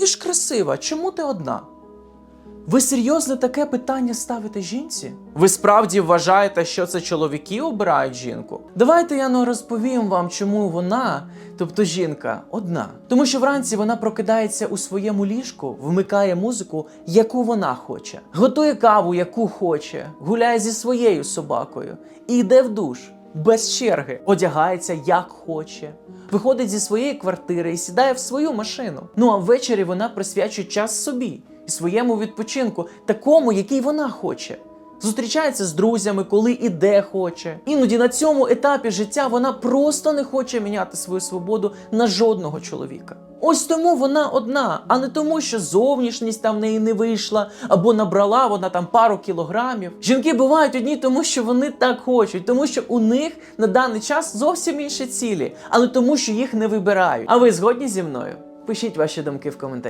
Ти ж красива, чому ти одна? Ви серйозно таке питання ставите жінці? Ви справді вважаєте, що це чоловіки обирають жінку? Давайте я ну, розповім вам, чому вона, тобто жінка, одна. Тому що вранці вона прокидається у своєму ліжку, вмикає музику, яку вона хоче, готує каву, яку хоче, гуляє зі своєю собакою і йде в душ. Без черги одягається як хоче, виходить зі своєї квартири і сідає в свою машину. Ну а ввечері вона присвячує час собі і своєму відпочинку, такому, який вона хоче. Зустрічається з друзями, коли і де хоче. Іноді на цьому етапі життя вона просто не хоче міняти свою свободу на жодного чоловіка. Ось тому вона одна, а не тому, що зовнішність там в неї не вийшла, або набрала вона там пару кілограмів. Жінки бувають одні, тому що вони так хочуть, тому що у них на даний час зовсім інші цілі, але тому, що їх не вибирають. А ви згодні зі мною? Пишіть ваші думки в коментарі.